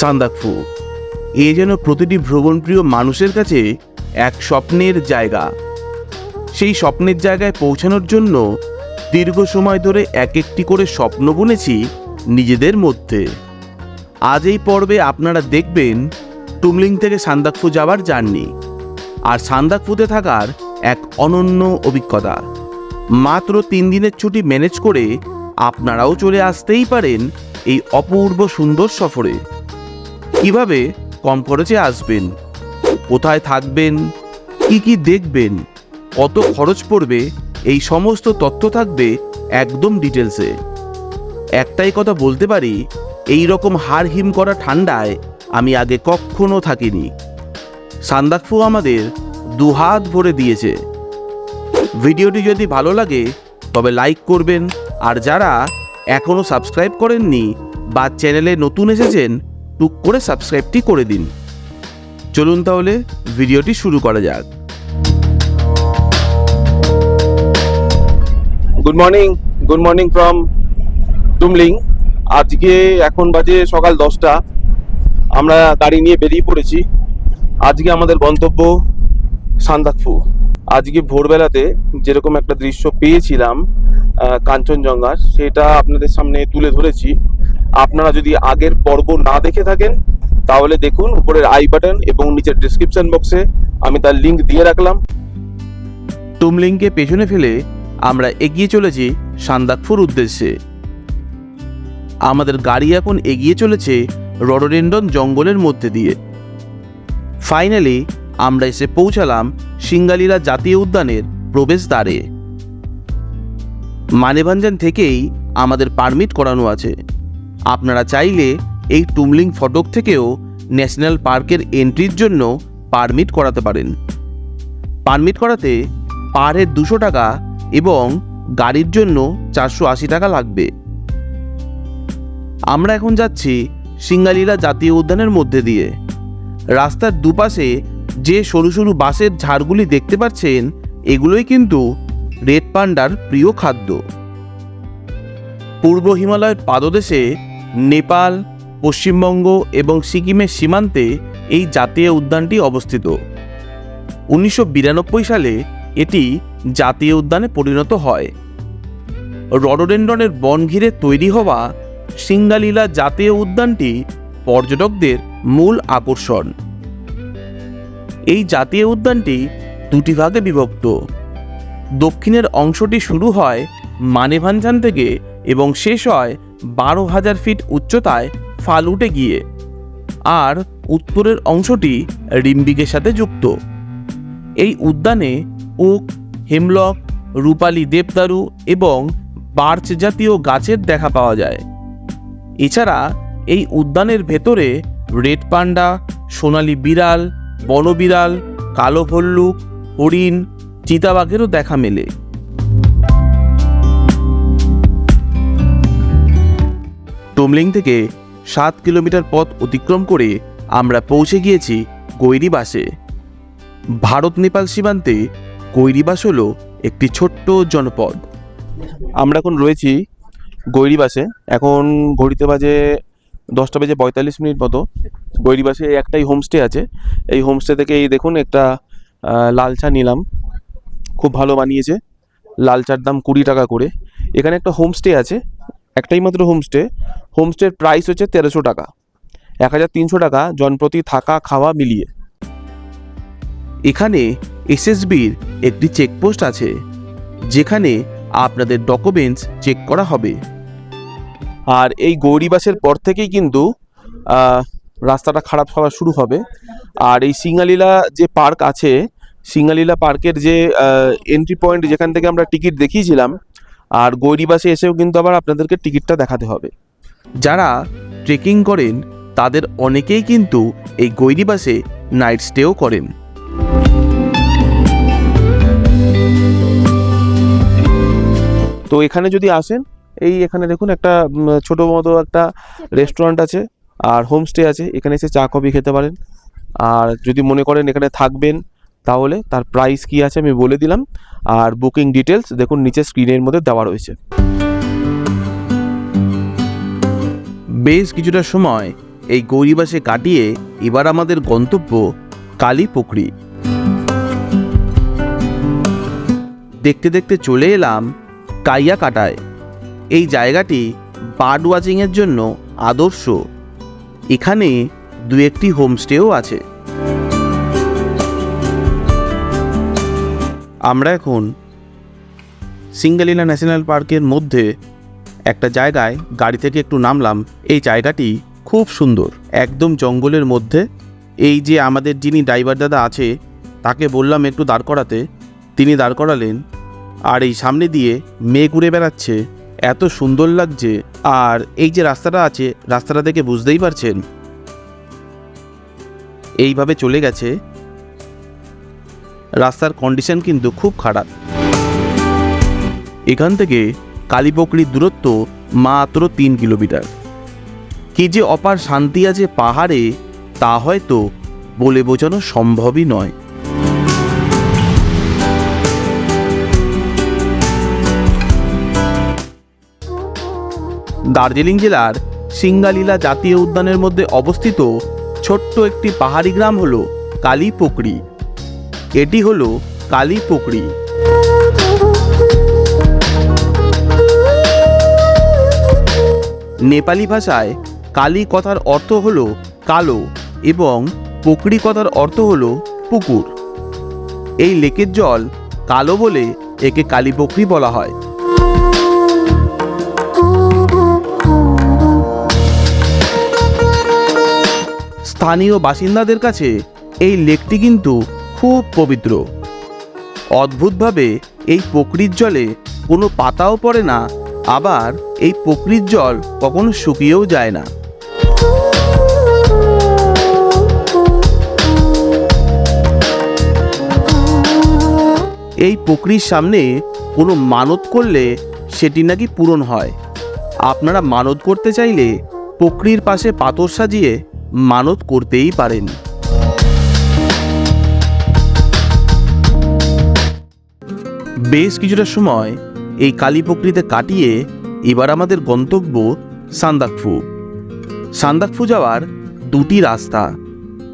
সান্দাকফু এ যেন প্রতিটি ভ্রমণপ্রিয় মানুষের কাছে এক স্বপ্নের জায়গা। সেই স্বপ্নের জায়গায় পৌঁছানোর জন্য দীর্ঘ সময় ধরে এক একটি করে স্বপ্ন বুনেছি নিজেদের মধ্যে। আজ এই পর্বে আপনারা দেখবেন টুমলিং থেকে সান্দাকফু যাওয়ার জার্নি আর সান্দাকফুতে থাকার এক অনন্য অভিজ্ঞতা। মাত্র তিন দিনের ছুটি ম্যানেজ করে আপনারাও চলে আসতেই পারেন এই অপূর্ব সুন্দর সফরে। কীভাবে কম খরচে আসবেন? কোথায় থাকবেন? কি কি দেখবেন? কত খরচ পড়বে? এই সমস্ত তথ্য থাকবে একদম ডিটেলসে একটাই কথা বলতে পারি এই রকম হাড় হিম করা ঠান্ডায় আমি আগে কখনো থাকিনি। সান্দাকফু আমাদের দুহাত ভরে দিয়েছে। ভিডিওটি যদি ভালো লাগে, তবে লাইক করবেন। আর যারা এখনও সাবস্ক্রাইব করেননি বা চ্যানেলে নতুন এসেছেন টুক করে সাবস্ক্রাইবটি করে দিন। চলুন তাহলে ভিডিওটি শুরু করা যাক। Good morning good morning from Tumling আজকে এখন বাজে সকাল দশটা। আমরা গাড়ি নিয়ে বেরিয়ে পড়েছি। আজকে আমাদের গন্তব্য সান্দাকফু। আজকে ভোরবেলাতে যেরকম একটা দৃশ্য পেয়েছিলাম কাঞ্চনজঙ্ঘার, সেটা আপনাদের সামনে তুলে ধরেছি। আপনারা যদি আগের পর্ব না দেখে থাকেন, তাহলে দেখুন উপরের আই বাটন এবং নিচের ডিসক্রিপশন বক্সে আমি তার লিংক দিয়ে রাখলাম। টুমলিংকে পেছনে ফেলে আমরা এগিয়ে চলেছি সান্দাকফুর উদ্দেশ্যে। আমাদের গাড়ি এখন এগিয়ে চলেছে রডোডেন্ডন জঙ্গলের মধ্যে দিয়ে। ফাইনালি আমরা এসে পৌঁছালাম সিঙ্গালিলা জাতীয় উদ্যানের প্রবেশদ্বারে। মানেভাঞ্জান থেকেই আমাদের পারমিট করানো আছে। আপনারা চাইলে এই টুমলিং ফটক থেকেও ন্যাশনাল পার্কের এন্ট্রির জন্য পারমিট করাতে পারেন। পারমিট করাতে পার হেড দুশো টাকা এবং গাড়ির জন্য চারশো আশি টাকা লাগবে। আমরা এখন যাচ্ছি সিঙ্গালীলা জাতীয় উদ্যানের মধ্যে দিয়ে। রাস্তার দুপাশে যে সরু সরু বাঁশের ঝাড়গুলি দেখতে পাচ্ছেন, এগুলোই কিন্তু রেড পান্ডার প্রিয় খাদ্য। পূর্ব হিমালয়ের পাদদেশে নেপাল, পশ্চিমবঙ্গ এবং সিকিমের সীমান্তে এই জাতীয় উদ্যানটি অবস্থিত। উনিশশো বিরানব্বই সালে এটি জাতীয় উদ্যানে পরিণত হয়। রডোডেন্ডনের বন ঘিরে তৈরি হওয়া সিঙ্গালীলা জাতীয় উদ্যানটি পর্যটকদের মূল আকর্ষণ। এই জাতীয় উদ্যানটি দুটি ভাগে বিভক্ত। দক্ষিণের অংশটি শুরু হয় মানেভাঞ্জান থেকে এবং শেষ হয় বারো হাজার ফিট উচ্চতায় ফালুটে গিয়ে, আর উত্তরের অংশটি রিম্বিকের সাথে যুক্ত। এই উদ্যানে ওক হেমলক, রূপালী দেবদারু এবং বার্চ জাতীয় গাছের দেখা পাওয়া যায়। এছাড়া এই উদ্যানের ভেতরে রেড পান্ডা, সোনালী বিড়াল, বনবিড়াল, কালো ভল্লুক, হরিণ, চিতাবাঘেরও দেখা মেলে। টমলিং থেকে সাত কিলোমিটার পথ অতিক্রম করে আমরা পৌঁছে গিয়েছি গৈরিবাসে। ভারত নেপাল সীমান্তে কৈরিবাস হল একটি ছোট্ট জনপদ। আমরা এখন রয়েছি গৈরিবাসে। এখন ঘড়িতে বাজে দশটা বেজে পঁয়তাল্লিশ মিনিট মতো। গৈরিবাসে একটাই হোমস্টে আছে। এই হোমস্টে থেকে এই দেখুন একটা লাল চা নিলাম। খুব ভালো বানিয়েছে। লাল চার দাম কুড়ি টাকা করে। এখানে একটা হোমস্টে আছে। একটাই মাত্র হোমস্টে হোমস্টের প্রাইস হচ্ছে তেরোশো টাকা। এক হাজার তিনশো টাকা জনপ্রতি থাকা খাওয়া মিলিয়ে। এখানে এসএসবির একটি চেকপোস্ট আছে, যেখানে আপনাদের ডকুমেন্টস চেক করা হবে। আর এই গৌরীবাসের পর থেকেই কিন্তু রাস্তাটা খারাপ হওয়া শুরু হবে। আর এই সিঙ্গালীলা যে পার্ক আছে, সিঙ্গালীলা পার্কের যে এন্ট্রি পয়েন্ট যেখান থেকে আমরা টিকিট দেখিয়েছিলাম আর গৌরীবাসে এসেও কিন্তু আবার আপনাদেরকে টিকিটটা দেখাতে হবে। যারা ট্রেকিং করেন, তাদের অনেকেই কিন্তু এই গৈরিবাসে নাইট স্টেও করেন। তো এখানে যদি আসেন, এই এখানে দেখুন একটা ছোট মতো একটা রেস্টুরেন্ট আছে, আর হোমস্টে আছে, এখানে এসে চা, কফি খেতে পারেন। আর যদি মনে করেন এখানে থাকবেন তাহলে তার প্রাইস কি আছে আমি বলে দিলাম। আর বুকিং ডিটেলস দেখুন নিচে স্ক্রিনের মধ্যে দেওয়া রয়েছে। বেশ কিছুটা সময় এই গৌরীবাসে কাটিয়ে এবার আমাদের গন্তব্য কালীপুকুরি দেখতে দেখতে চলে এলাম কাইয়া কাটায় এই জায়গাটি বার্ড ওয়াচিংয়ের জন্য আদর্শ। এখানে দু একটি হোমস্টেও আছে। আমরা এখন সিঙ্গালিলা ন্যাশনাল পার্কের মধ্যে একটা জায়গায় গাড়ি থেকে একটু নামলাম। এই জায়গাটি খুব সুন্দর। একদম জঙ্গলের মধ্যে। এই যে আমাদের যিনি ড্রাইভার দাদা আছে, তাকে বললাম একটু দাঁড় করাতে। তিনি দাঁড় করালেন আর এই সামনে দিয়ে মেয়ে ঘুরে বেড়াচ্ছে। এত সুন্দর লাগছে। আর এই যে রাস্তাটা আছে, রাস্তাটা দেখে বুঝতেই পারছেন। এইভাবে চলে গেছে। রাস্তার কন্ডিশন কিন্তু খুব খারাপ। এখান থেকে কালীপকড়ির দূরত্ব মাত্র তিন কিলোমিটার। কি যে অপার শান্তি আছে পাহাড়ে, তা হয়তো বলে বোঝানো সম্ভবই নয়। দার্জিলিং জেলার সিঙ্গালীলা জাতীয় উদ্যানের মধ্যে অবস্থিত ছোট্ট একটি পাহাড়ি গ্রাম হল কালীপুকরি এটি হল কালীপুকরি নেপালি ভাষায় কালী কথার অর্থ হল কালো এবং পুকরি কথার অর্থ হল পুকুর। এই লেকের জল কালো বলে একে কালীপুকরি বলা হয়। স্থানীয় বাসিন্দাদের কাছে এই লেকটি কিন্তু খুব পবিত্র। অদ্ভুতভাবে এই পুকুরির জলে কোনো পাতাও পড়ে না, আবার এই পুকুরির জল কখনো শুকিয়েও যায় না। এই পুকুরির সামনে কোনো মানত করলে সেটি নাকি পূরণ হয়। আপনারা মানত করতে চাইলে পুকুরির পাশে পাথর সাজিয়ে মানত করতেই পারেন। বেশ কিছুটা সময় এই কালীপুকুরিতে কাটিয়ে এবার আমাদের গন্তব্য সান্দাকফু। সান্দাকফু যাওয়ার দুটি রাস্তা,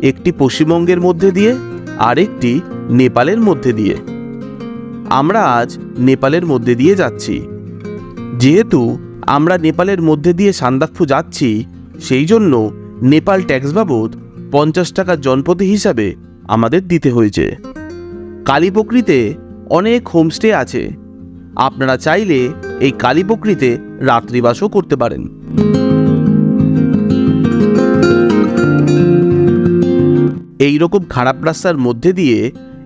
একটি পশ্চিমবঙ্গের মধ্যে দিয়ে আর একটি নেপালের মধ্যে দিয়ে। আমরা আজ নেপালের মধ্যে দিয়ে যাচ্ছি। যেহেতু আমরা নেপালের মধ্যে দিয়ে সান্দাকফু যাচ্ছি, সেই জন্য নেপাল ট্যাক্স বাবদ পঞ্চাশ টাকা জনপ্রতি হিসাবে আমাদের দিতে হয়েছে। কালীপকরিতে অনেক হোমস্টে আছে। আপনারা চাইলে এই কালীপকরিতে রাত্রিবাসও করতে পারেন। এই রকম খারাপ রাস্তার মধ্যে দিয়ে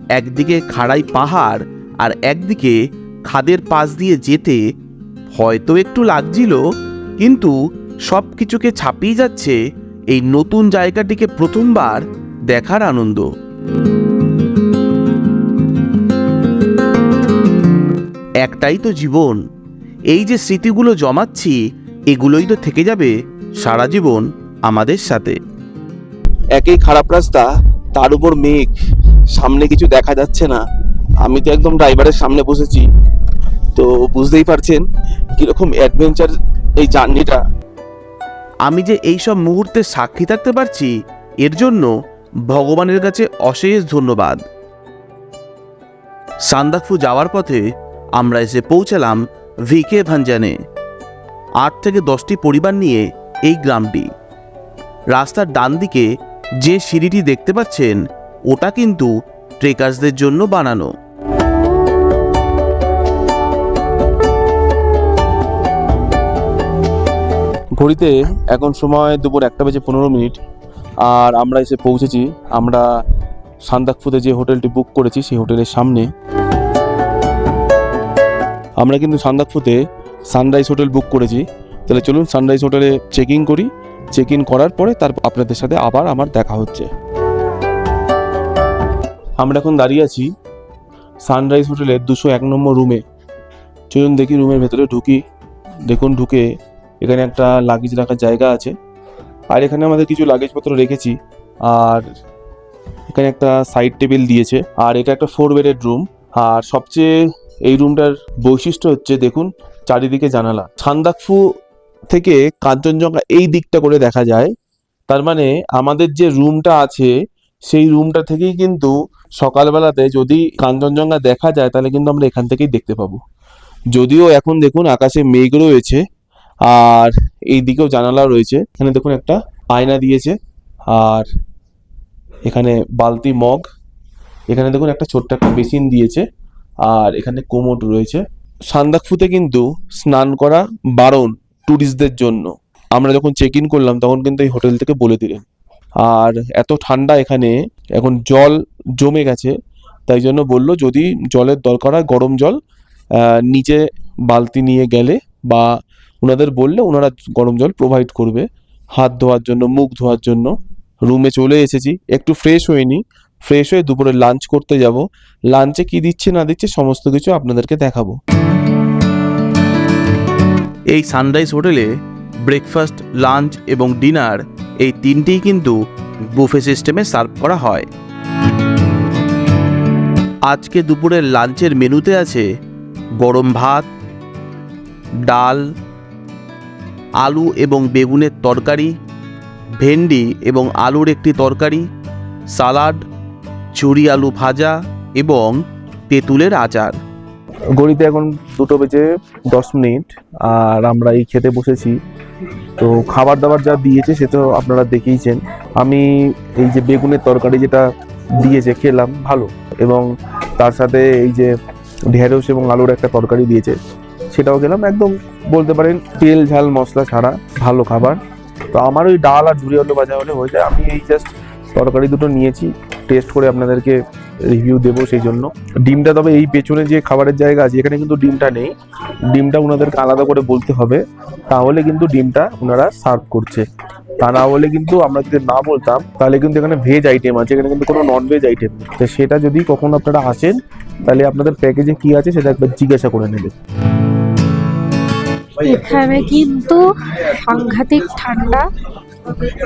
একদিকে খাড়াই পাহাড় আর একদিকে খাদের পাশ দিয়ে যেতে হয়তো একটু লাগছিল, কিন্তু সব কিছুকে ছাপিয়ে যাচ্ছে এই নতুন জায়গাটিকে প্রথমবার দেখার আনন্দ। একটাই তো জীবন। এই যে স্মৃতিগুলো জমাচ্ছি এগুলোই তো থেকে যাবে সারা জীবন আমাদের সাথে। একই খারাপ রাস্তা তার উপর মেঘ। সামনে কিছু দেখা যাচ্ছে না। আমি তো একদম ড্রাইভারের সামনে বসেছি। তো বুঝতেই পারছেন কীরকম অ্যাডভেঞ্চার এই জার্নিটা আমি যে এই সব মুহূর্তে সাক্ষী থাকতে পারছি এর জন্য ভগবানের কাছে অশেষ ধন্যবাদ। সান্দাকফু যাওয়ার পথে আমরা এসে পৌঁছালাম ভিকে ভাঞ্জানে আট থেকে দশটি পরিবার নিয়ে এই গ্রামটি। রাস্তার ডান দিকে যে সিঁড়িটি দেখতে পাচ্ছেন, ওটা কিন্তু ট্রেকার্সদের জন্য বানানো। ঘড়িতে এখন সময় দুপুর একটা বেজে পনেরো মিনিট, আর আমরা এসে পৌঁছেছি। আমরা সান্দাকফুতে যে হোটেলটি বুক করেছি, সেই হোটেলের সামনে। আমরা কিন্তু সান্দাকফুতে সানরাইজ হোটেল বুক করেছি। তাহলে চলুন সানরাইজ হোটেলে চেক ইন করি। চেক ইন করার পরে তারপর আপনাদের সাথে আবার আমার দেখা হচ্ছে। আমরা এখন দাঁড়িয়ে আছি সানরাইজ হোটেলের দুশো এক নম্বর রুমে। চলুন দেখি রুমের ভেতরে ঢুকি। দেখুন ঢুকে এখানে একটা লাগেজ রাখার জায়গা আছে। আর এখানে আমাদের কিছু লাগেজপত্র রেখেছি। আর এখানে একটা সাইড টেবিল দিয়েছে। আর এটা একটা ফোর বেডেড রুম আর সবচেয়ে এই রুমটার বৈশিষ্ট্য হচ্ছে, দেখুন, চারিদিকে জানালা। ছান্দাকফু থেকে কাঞ্চনজঙ্ঘা এই দিকটা করে দেখা যায়। তার মানে আমাদের যে রুমটা আছে, সেই রুমটা থেকেই কিন্তু সকালবেলাতে যদি কাঞ্চনজঙ্ঘা দেখা যায়, তাহলে কিন্তু আমরা এখান থেকেই দেখতে পাবো। যদিও এখন দেখুন, আকাশে মেঘ রয়েছে, আর এই দিকেও জানালা রয়েছে। এখানে দেখুন, একটা আয়না দিয়েছে, আর এখানে বালতি মগ। এখানে দেখুন, একটা ছোট্ট একটা বেসিন দিয়েছে। আর এখানে কোমোট রয়েছে। সান্দাকফুতে কিন্তু স্নান করা বারণ ট্যুরিস্টদের জন্য। আমরা যখন চেক ইন করলাম, তখন কিন্তু এই হোটেল থেকে বলে দিলেন। আর এত ঠান্ডা এখানে, এখন জল জমে গেছে, তাই জন্য বলল যদি জলের দরকার হয়, গরম জল নিচে বালতি নিয়ে গেলে বা ওনাদের বললে ওনারা গরম জল প্রোভাইড করবে। হাত ধোয়ার জন্য, মুখ ধোয়ার জন্য। রুমে চলে এসেছি। একটু ফ্রেশ হয়ে নিই ফ্রেশ হয়ে দুপুরে লাঞ্চ করতে যাব। লাঞ্চে কি দিচ্ছে, না দিচ্ছে, সমস্ত কিছু আপনাদেরকে দেখাবো। এই সানরাইজ হোটেলে ব্রেকফাস্ট লাঞ্চ এবং ডিনার এই তিনটেই কিন্তু বুফে সিস্টেমে সার্ভ করা হয়। আজকে দুপুরের লাঞ্চের মেনুতে আছে গরম ভাত, ডাল, আলু এবং বেগুনের তরকারি, ভেন্ডি এবং আলুর একটি তরকারি, সালাড চুরি আলু ভাজা এবং তেঁতুলের আচার। গড়িতে এখন দুটো বেজে দশ মিনিট, আর আমরা এই খেতে বসেছি। তো খাবার দাবার যা দিয়েছে সে তো আপনারা দেখেইছেন। আমি এই যে বেগুনের তরকারি যেটা দিয়েছে খেলাম, ভালো। এবং তার সাথে এই যে ঢেঁড়স এবং আলুর একটা তরকারি দিয়েছে, সেটাও খেলাম। একদম বলতে পারেন তেল ঝাল মশলা ছাড়া ভালো খাবার। তো আমার ওই ডাল আর ঝুড়ি আলু ভাজা হলে হয়ে যায়। আমি এই জাস্ট তরকারি দুটো নিয়েছি টেস্ট করে আপনাদেরকে রিভিউ দেবো সেই জন্য। ডিমটা তবে এই পেছনে যে খাবারের জায়গা আছে, এখানে কিন্তু ডিমটা নেই। ডিমটা ওনাদেরকে আলাদা করে বলতে হবে। তাহলে কিন্তু ডিমটা ওনারা সার্ভ করছে। তা না হলে কিন্তু আমরা যদি না বলতাম, তাহলে কিন্তু এখানে ভেজ আইটেম আছে, এখানে কিন্তু কোনো নন ভেজ আইটেম তো সেটা যদি কখনো আপনারা আসেন, তাহলে আপনাদের প্যাকেজে কি আছে সেটা একবার জিজ্ঞাসা করে নেবেন। এখানে কিন্তু সাংঘাতিক ঠান্ডা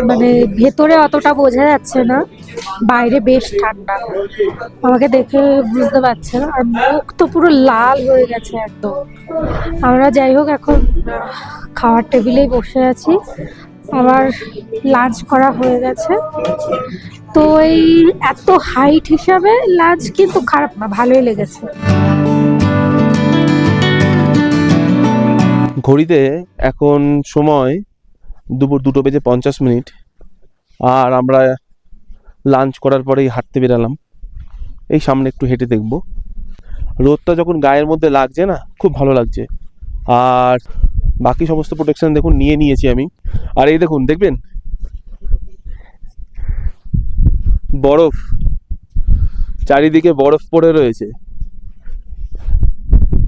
মানে ভেতরে অতটা বোঝা যাচ্ছে না, বাইরে বেশ ঠান্ডা। আমাকে দেখে বুঝতে পারছে না, আর মুখ তো পুরো লাল হয়ে গেছে একদম। আমরা যাই হোক এখন খাওয়ার টেবিলেই বসে আছি। আমার লাঞ্চ করা হয়ে গেছে। তো এই এত হাইট হিসাবে লাঞ্চ কিন্তু খারাপ না, ভালোই লেগেছে। ঘড়িতে এখন সময় দুপুর দুটো বেজে পঞ্চাশ মিনিট। আর আমরা লাঞ্চ করার পরেই হাঁটতে বেরালাম। এই সামনে একটু হেঁটে দেখব। রোদটা যখন গায়ের মধ্যে লাগছে না, খুব ভালো লাগছে। আর বাকি সমস্ত প্রোটেকশন দেখুন, নিয়ে নিয়েছি আমি। আর এই দেখুন, দেখবেন? বরফ। চারিদিকে বরফ পড়ে রয়েছে।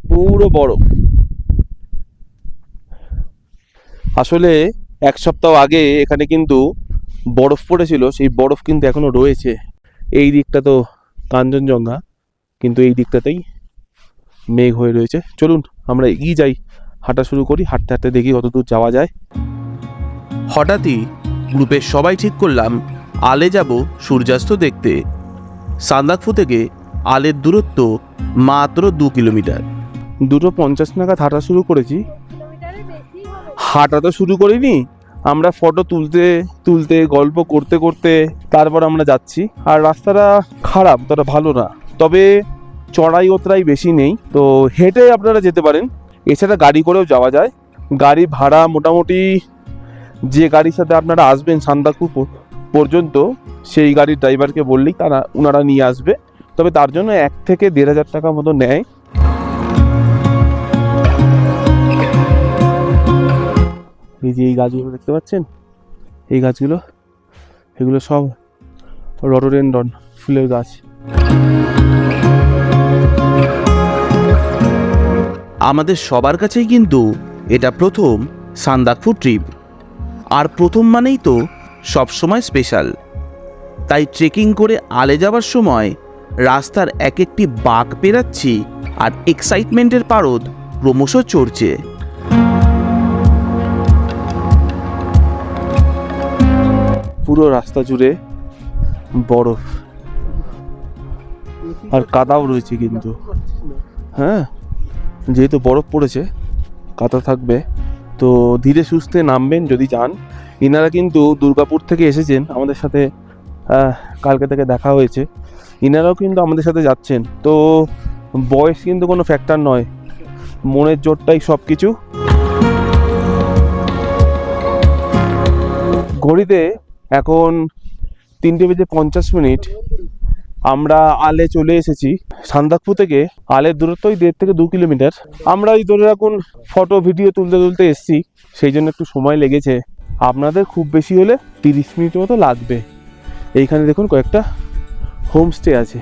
পুরো বরফ। আসলে এক সপ্তাহ আগে এখানে কিন্তু বরফ পড়েছিল সেই বরফ কিন্তু এখনও রয়েছে। এই দিকটা তো কাঞ্চনজঙ্ঘা কিন্তু এই দিকটাতেই মেঘ হয়ে রয়েছে। চলুন আমরা এগিয়ে যাই হাঁটা শুরু করি হাঁটতে হাঁটতে দেখি কত দূর যাওয়া যায়। হঠাৎই গ্রুপের সবাই ঠিক করলাম আলে যাব সূর্যাস্ত দেখতে। সান্দাকফু থেকে আলের দূরত্ব মাত্র দু কিলোমিটার। দুটো পঞ্চাশ নাগাদ হাঁটা শুরু করেছি হাঁটা তো শুরু করিনি। আমরা ফটো তুলতে তুলতে, গল্প করতে করতে তারপর আমরা যাচ্ছি। আর রাস্তাটা খারাপ ততটা ভালো না। তবে চড়াই ওতরাই বেশি নেই। তো হেঁটে আপনারা যেতে পারেন। এছাড়া গাড়ি করেও যাওয়া যায়। গাড়ি ভাড়া মোটামুটি যে গাড়ির সাথে আপনারা আসবেন সান্দাকু পর্যন্ত, সেই গাড়ির ড্রাইভারকে বললেই তারা ওনারা নিয়ে আসবে। তবে তার জন্য এক থেকে দেড় হাজার টাকা মতো নেয়। এই যে এই গাছগুলো দেখতে পাচ্ছেন, এই গাছগুলো, এগুলো সব রটোডেন্ডন ফুলের গাছ। আমাদের সবার কাছেই কিন্তু এটা প্রথম সান্দাকফু ট্রিপ। আর প্রথম মানেই তো সবসময় স্পেশাল। তাই ট্রেকিং করে আলে যাওয়ার সময় রাস্তার এক একটি বাঁক পেরাচ্ছি আর এক্সাইটমেন্টের পারদ ক্রমশ চড়ছে। পুরো রাস্তা জুড়ে বরফ। আর কাদাও রয়েছে কিন্তু। হ্যাঁ যেহেতু বরফ পড়েছে, কাদা থাকবে। তো ধীরে সুস্থে নামবেন যদি চান। ইনারা কিন্তু দুর্গাপুর থেকে এসেছেন আমাদের সাথে কালকে থেকে দেখা হয়েছে। ইনারাও কিন্তু আমাদের সাথে যাচ্ছেন। তো বয়স কিন্তু কোনো ফ্যাক্টর নয়। মনের জোরটাই সব কিছু ঘড়িতে এখন তিনটে বেজে পঞ্চাশ মিনিট। আমরা আলে চলে এসেছি। সান্দাকপু থেকে আলের দূরত্ব ওই দেড় থেকে দু কিলোমিটার। আমরা ওই ধরে রাখুন ফটো ভিডিও তুলতে তুলতে এসেছি। সেই জন্য একটু সময় লেগেছে। আপনাদের খুব বেশি হলে তিরিশ মিনিট মতো লাগবে। এইখানে দেখুন কয়েকটা হোমস্টে আছে।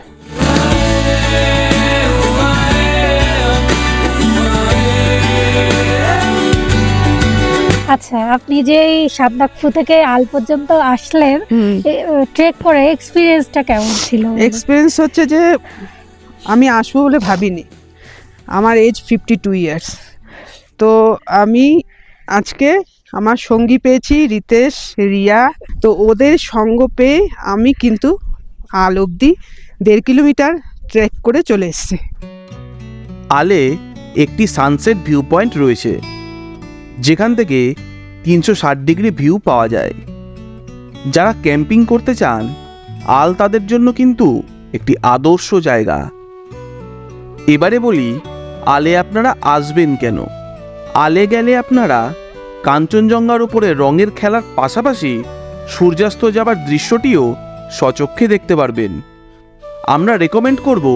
আচ্ছা আপনি যে এই সাবনাকফু থেকে আল পর্যন্ত আসলেন ট্রেক করে এক্সপিরিয়েন্সটা কেমন ছিল? এক্সপিরিয়েন্স হচ্ছে যে আমি আসব বলে ভাবিনি। আমার এজ ফিফটি টু ইয়ার্স তো আমি আজকে আমার সঙ্গী পেয়েছি রিতেশ রিয়া। তো ওদের সঙ্গ পেয়ে আমি কিন্তু আল অবধি দেড় কিলোমিটার ট্রেক করে চলে এসেছি। আলে একটি সানসেট ভিউ পয়েন্ট রয়েছে। যেখান থেকে তিনশো ষাট ডিগ্রি ভিউ পাওয়া যায়। যারা ক্যাম্পিং করতে চান, আল তাদের জন্য কিন্তু একটি আদর্শ জায়গা। এবারে বলি, আলে আপনারা আসবেন কেন? আলে গেলে আপনারা কাঞ্চনজঙ্ঘার উপরে রঙের খেলার পাশাপাশি সূর্যাস্ত যাবার দৃশ্যটিও সচক্ষে দেখতে পারবেন। আমরা রেকমেন্ড করব,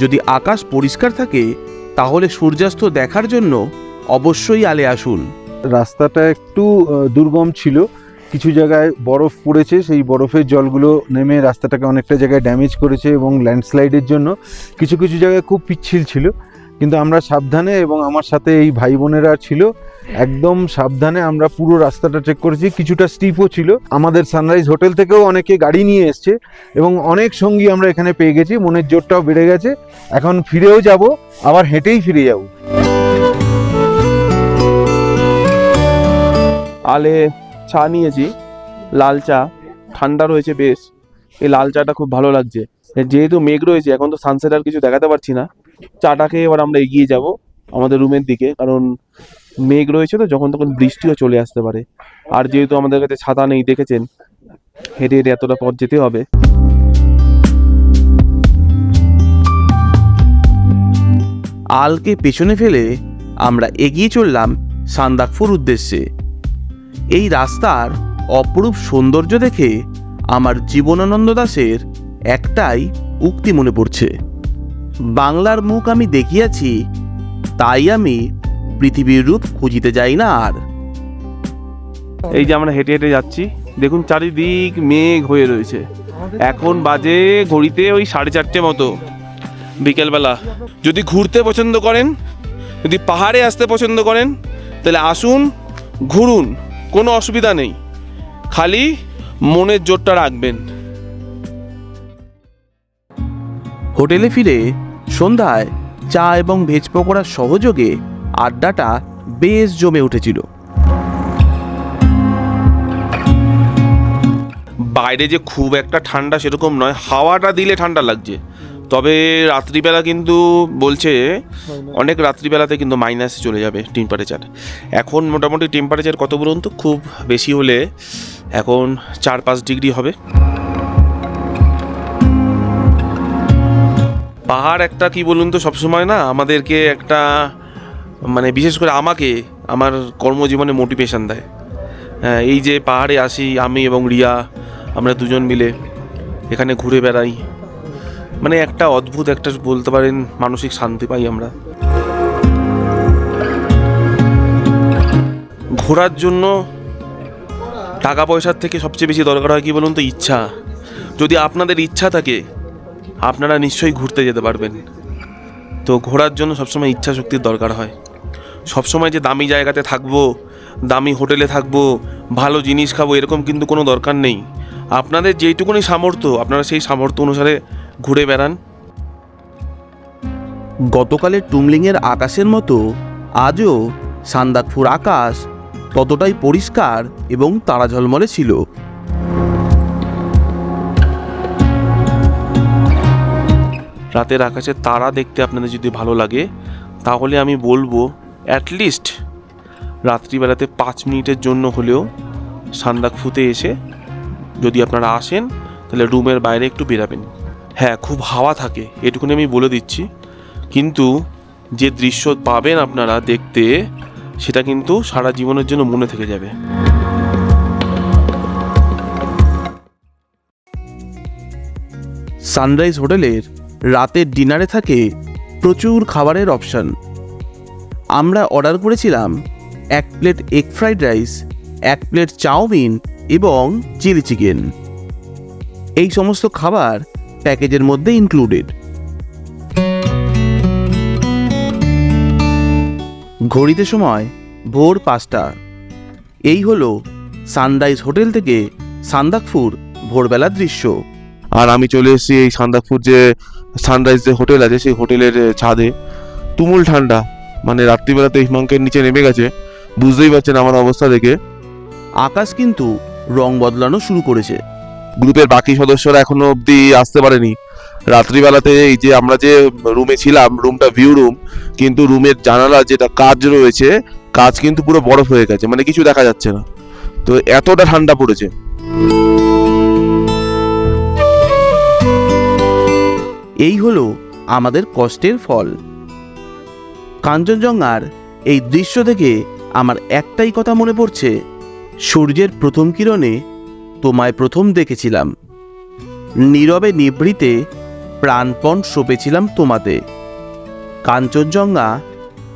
যদি আকাশ পরিষ্কার থাকে, তাহলে সূর্যাস্ত দেখার জন্য অবশ্যই আলে আসুন। রাস্তাটা একটু দুর্গম ছিল। কিছু জায়গায় বরফ পড়েছে, সেই বরফের জলগুলো নেমে রাস্তাটাকে অনেকটা জায়গায় ড্যামেজ করেছে এবং ল্যান্ডস্লাইডের জন্য কিছু কিছু জায়গায় খুব পিচ্ছিল ছিল। কিন্তু আমরা সাবধানে এবং আমার সাথে এই ভাই বোনেরা ছিল, একদম সাবধানে আমরা পুরো রাস্তাটা চেক করেছি। কিছুটা স্টিপও ছিল। আমাদের সানরাইজ হোটেল থেকেও অনেকে গাড়ি নিয়ে এসছে এবং অনেক সঙ্গী আমরা এখানে পেয়ে গেছি। মনের জোরটাও বেড়ে গেছে। এখন ফিরেও যাব, আবার হেঁটেই ফিরে যাব। আলে চা নিয়েছি, লাল চা, ঠান্ডা রয়েছে বেশ। এই লাল চাটা খুব ভালো লাগছে। যেহেতু মেঘ রয়েছে, এখন তো সানসেট আর কিছু দেখাতে পারছি না। চাটা খেয়ে এবার আমরা এগিয়ে যাব আমাদের রুমের দিকে, কারণ মেঘ রয়েছে তো, যখন তখন বৃষ্টিও চলে আসতে পারে। আর যেহেতু আমাদের কাছে ছাতা নেই, দেখেছেন? হেঁটে হেঁটে এতটা পথ যেতে হবে। আলকে পেছনে ফেলে আমরা এগিয়ে চললাম সান্দাকফুর উদ্দেশ্যে। এই রাস্তার অপরূপ সৌন্দর্য দেখে আমার জীবনানন্দ দাসের একটাই উক্তি মনে পড়ছে। বাংলার মুখ আমি দেখিয়াছি, তাই আমি পৃথিবীর রূপ খুঁজিতে যাই না আর। এই যে আমরা হেঁটে হেঁটে যাচ্ছি, দেখুন চারিদিক মেঘ হয়ে রয়েছে। এখন বাজে ঘড়িতে ওই সাড়ে চারটে মতো, বিকেলবেলা। যদি ঘুরতে পছন্দ করেন, যদি পাহাড়ে আসতে পছন্দ করেন, তাহলে আসুন, ঘুরুন। কোনো অসুবিধা নেই। খালি মনের জোরটা রাখবেন। হোটেলে ফিরে সন্ধ্যায় চা এবং ভেজ পকোড়ার সহযোগে আড্ডাটা বেশ জমে উঠেছিল। বাইরে যে খুব একটা ঠান্ডা সেরকম নয় হাওয়াটা দিলে ঠান্ডা লাগছে। তবে রাত্রিবেলা কিন্তু বলছে অনেক রাত্রিবেলাতে কিন্তু মাইনাসে চলে যাবে টেম্পারেচার এখন মোটামুটি টেম্পারেচার কত বলুন তো? খুব বেশি হলে এখন চার পাঁচ ডিগ্রি হবে। পাহাড় একটা কি বলুন তো সবসময় না আমাদেরকে একটা মানে বিশেষ করে আমাকে আমার কর্মজীবনে মোটিভেশন দেয়। হ্যাঁ, এই যে পাহাড়ে আসি আমি এবং রিয়া আমরা দুজন মিলে এখানে ঘুরে বেড়াই। মানে একটা অদ্ভুত, একটা বলতে পারেন মানসিক শান্তি পাই আমরা। ঘোরার জন্য টাকা পয়সার থেকে সবচেয়ে বেশি দরকার হয় কি বলুন তো? ইচ্ছা। যদি আপনাদের ইচ্ছা থাকে, আপনারা নিশ্চয়ই ঘুরতে যেতে পারবেন। তো ঘোরার জন্য সবসময় ইচ্ছা শক্তির দরকার হয়। সবসময় যে দামি জায়গাতে থাকব, দামি হোটেলে থাকব, ভালো জিনিস খাব, এরকম কিন্তু কোনো দরকার নেই। আপনাদের যেইটুকুনি সামর্থ্য আপনারা সেই সামর্থ্য অনুসারে ঘুরে বেড়ান। গতকালের টুমলিংয়ের আকাশের মতো আজও সান্দাকফুর আকাশ ততটাই পরিষ্কার এবং তারা ঝলমলে ছিল। রাতের আকাশে তারা দেখতে আপনাদের যদি ভালো লাগে তাহলে আমি বলব অ্যাটলিস্ট রাত্রিবেলাতে পাঁচ মিনিটের জন্য হলেও সান্দাকফুতে এসে যদি আপনারা আসেন, তাহলে রুমের বাইরে একটু বেরাবেন। হ্যাঁ খুব হাওয়া থাকে, এটুকুনি আমি বলে দিচ্ছি। কিন্তু যে দৃশ্য পাবেন আপনারা দেখতে, সেটা কিন্তু সারা জীবনের জন্য মনে থেকে যাবে। সানরাইজ হোটেলের রাতের ডিনারে থাকে প্রচুর খাবারের অপশন। আমরা অর্ডার করেছিলাম এক প্লেট এগ ফ্রাইড রাইস, এক প্লেট চাউমিন এবং চিলি চিকেন। এই সমস্ত খাবার প্যাকেজের মধ্যে ইনক্লুডেড ঘড়িতে সময় ভোর পাঁচটা। এই হলো সানরাইজ হোটেল থেকে সান্দাকফুর ভোরবেলার দৃশ্য। আর আমি চলে এসেছি এই সান্দাকফুর যে সানরাইজ যে হোটেল আছে সেই হোটেলের ছাদে। তুমুল ঠান্ডা মানে রাত্রিবেলাতে হিমাঙ্কের নিচে নেমে গেছে। বুঝতেই পারছেন আমার অবস্থা দেখে। আকাশ কিন্তু রং বদলানো শুরু করেছে। গ্রুপের বাকি সদস্যরা এখনও অবধি আসতে পারেনি। রাত্রিবেলাতে এই যে আমরা যে রুমে ছিলাম, রুমটা ভিউ রুম কিন্তু রুমের জানালা যেটা কাজ রয়েছে, কাজ কিন্তু পুরো বরফ হয়ে গেছে মানে কিছু দেখা যাচ্ছে না। তো এতটা ঠান্ডা পড়েছে। এই হলো আমাদের কষ্টের ফল। কাঞ্চনজঙ্ঘার এই দৃশ্য থেকে আমার একটাই কথা মনে পড়ছে সূর্যের প্রথম কিরণে তোমায় প্রথম দেখেছিলাম। নীরবে নিভৃতে প্রাণপণ সপেছিলাম তোমাতে। কাঞ্চনজঙ্ঘা,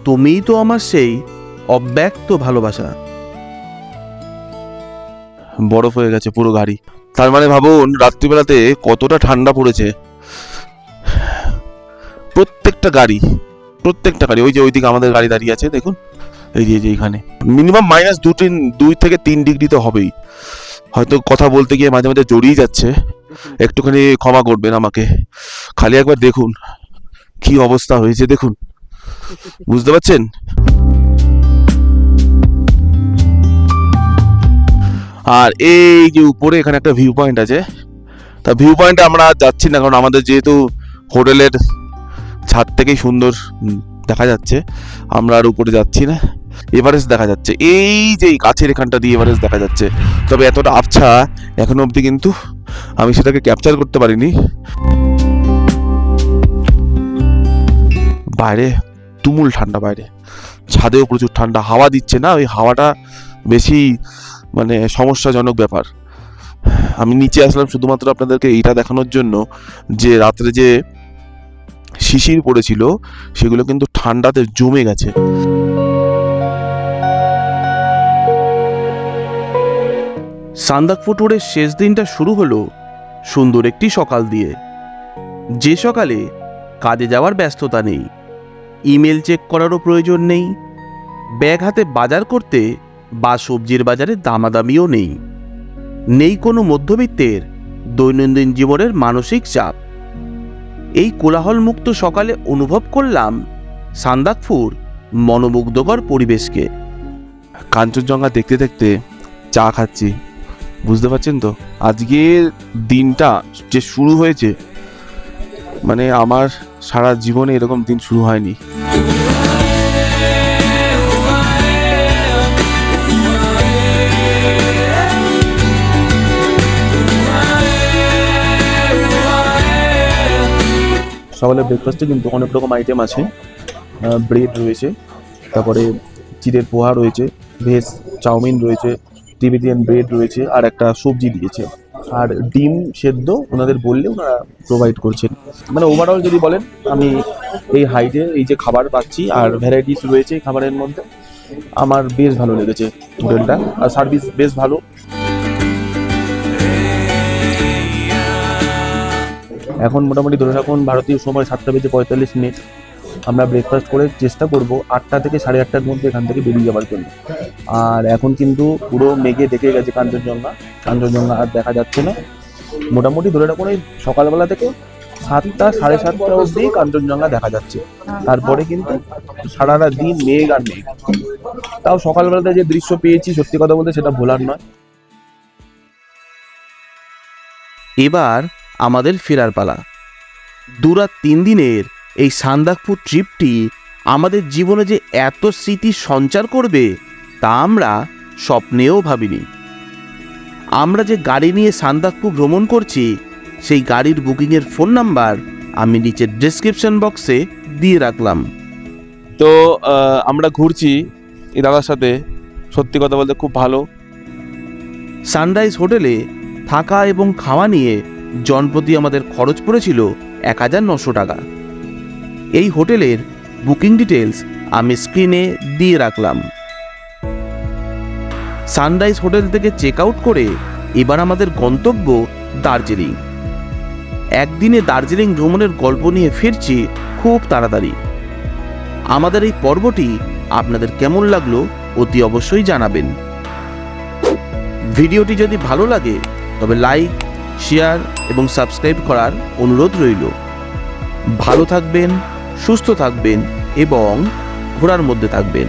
তুমিই তো আমার সেই অব্যক্ত ভালোবাসা। বরফ হয়ে গেছে পুরো গাড়ি। তার মানে ভাবুন, রাত্রিবেলাতে কতটা ঠান্ডা পড়েছে। প্রত্যেকটা গাড়ি প্রত্যেকটা গাড়ি, ওই যে ওইদিকে আমাদের গাড়ি দাঁড়িয়ে আছে, দেখুন। এই যে এই যে এখানে। মিনিমাম মাইনাস দু তিন, দুই থেকে তিন ডিগ্রি তো হবেই। হয়তো কথা বলতে গিয়ে মাঝে মাঝে জড়িয়ে যাচ্ছে। একটুখানি ক্ষমা করবেন আমাকে। খালি একবার দেখুন, কি অবস্থা হয়েছে দেখুন। বুঝতে পারছেন? আর এই যে উপরে এখানে একটা ভিউ পয়েন্ট আছে। তা ভিউ পয়েন্টে আমরা যাচ্ছি না, কারণ আমাদের যেহেতু হোটেলের ছাদ থেকেই সুন্দর দেখা যাচ্ছে। আমরা আর উপরে যাচ্ছি না। এভারেস্ট দেখা যাচ্ছে। এই যে গাছের এখানটা দিয়ে এভারেস্ট দেখা যাচ্ছে। তবে এতটা আবছা, এখনও অবধি কিন্তু আমি সেটাকে ক্যাপচার করতে পারিনি। বাইরে, তুমুল ঠান্ডা বাইরে। ছাদেও প্রচুর ঠান্ডা। হাওয়া দিচ্ছে না, ওই হাওয়াটা বেশি মানে সমস্যাজনক ব্যাপার। আমি নিচে আসলাম শুধুমাত্র আপনাদেরকে এইটা দেখানোর জন্য যে রাত্রে যে শিশির পড়েছিল, সেগুলো কিন্তু ঠান্ডাতে জমে গেছে। সান্দাকফু ট্যুরের শেষ দিনটা শুরু হলো সুন্দর একটি সকাল দিয়ে। যে সকালে কাজে যাওয়ার ব্যস্ততা নেই, ইমেল চেক করারও প্রয়োজন নেই, ব্যাগ হাতে বাজার করতে বা সবজির বাজারে দামাদামিও নেই। নেই কোনো মধ্যবিত্তের দৈনন্দিন জীবনের মানসিক চাপ। এই কোলাহলমুক্ত সকালে অনুভব করলাম সান্দাকফুর মনোমুগ্ধকর পরিবেশকে। কাঞ্চনজঙ্ঘা দেখতে দেখতে চা খাচ্ছি। বুঝতে পারছেন তো? আজকের দিনটা যে শুরু হয়েছে মানে আমার সারা জীবনে এরকম দিন শুরু হয়নি। সকালে ব্রেকফাস্টে কিন্তু অনেক রকম আইটেম আছে। ব্রেড রয়েছে, তারপরে চিড়ের পোহা রয়েছে, ভেজ, চাউমিন রয়েছে টিবেটিয়ান ব্রেড রয়েছে, আর একটা সবজি দিয়েছে আর ডিম সেদ্ধ ওনাদের বললে ওনারা প্রোভাইড করছেন। মানে ওভারঅল যদি বলেন, আমি এই হাইটে এই যে খাবার পাচ্ছি, আর ভ্যারাইটিস রয়েছে খাবারের মধ্যে, আমার বেশ ভালো লেগেছে হোটেলটা আর সার্ভিস বেশ ভালো। এখন মোটামুটি ধরে রাখুন, ভারতীয় সময় সাতটা বেজে পঁয়তাল্লিশ মিনিট। আমরা ব্রেকফাস্ট করে চেষ্টা করব আটটা থেকে সাড়ে আটটার মধ্যে এখান থেকে বেরিয়ে যাওয়ার জন্য। আর এখন কিন্তু পুরো মেঘে দেখে গেছে কাঞ্চনজঙ্ঘা। কাঞ্চনজঙ্ঘা আর দেখা যাচ্ছে না। মোটামুটি ধরে রাখুন এই সকালবেলা থেকে সাতটা, সাড়ে সাতটা অবধি কাঞ্চনজঙ্ঘা দেখা যাচ্ছে। তারপরে কিন্তু সারাটা দিন মেঘ আর মেঘ। তাও সকালবেলাতে যে দৃশ্য পেয়েছি, সত্যি কথা বলতে সেটা ভোলার নয়। এবার আমাদের ফেরার পালা। দুরাত তিন দিনের এই সান্দাকপুর ট্রিপটি আমাদের জীবনে যে এত স্মৃতি সঞ্চার করবে তা আমরা স্বপ্নেও ভাবিনি। আমরা যে গাড়ি নিয়ে সান্দাকপু ভ্রমণ করছি সেই গাড়ির বুকিংয়ের ফোন নাম্বার আমি নিচের ডেসক্রিপশন বক্সে দিয়ে রাখলাম। তো আমরা ঘুরছি এই দাদার সাথে। সত্যি কথা বলতে খুব ভালো। সানরাইজ হোটেলে থাকা এবং খাওয়া নিয়ে জনপ্রতি আমাদের খরচ পড়েছিল এক হাজার নশো টাকা। এই হোটেলের বুকিং ডিটেলস আমি স্ক্রিনে দিয়ে রাখলাম। সানরাইজ হোটেল থেকে চেক আউট করে এবার আমাদের গন্তব্য দার্জিলিং। একদিনে দার্জিলিং ভ্রমণের গল্প নিয়ে ফিরছি খুব তাড়াতাড়ি। আমাদের এই পর্বটি আপনাদের কেমন লাগল অতি অবশ্যই জানাবেন। ভিডিওটি যদি ভালো লাগে, তবে লাইক, শেয়ার এবং সাবস্ক্রাইব করার অনুরোধ রইল। ভালো থাকবেন সুস্থ থাকবেন এবং ঘোড়ার মধ্যে থাকবেন।